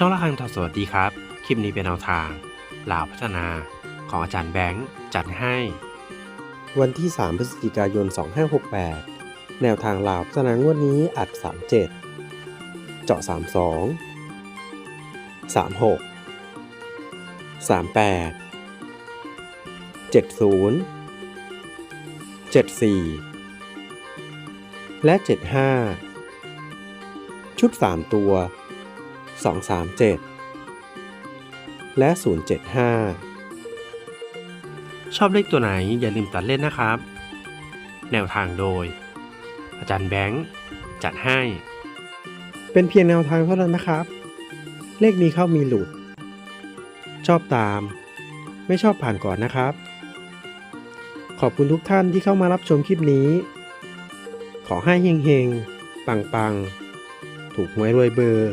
ช่องละคังทอสวัสดีครับ คลิปนี้เป็นแนวทางลาวพัฒนาของอาจารย์แบงค์จัดให้ วันที่ 3 พฤศจิกายน 2568 แนวทางลาวพัฒนางวดนี้อัด 37 เจาะ 32 36 38 70 74 และ 75 ชุด 3 ตัว 237 และ 075 ชอบเลขตัวไหนอย่าลืมตัดเล่นนะครับ แนวทางโดย อาจารย์แบงค์ จัดให้ เป็นเพียงแนวทางเท่านั้นนะครับ เลขมีเข้ามีหลุด ชอบตาม ไม่ชอบผ่านก่อนนะครับ ขอบคุณทุกท่านที่เข้ามารับชมคลิปนี้ ขอให้เฮงๆ ปังๆ ถูกหวยรวยเบอร์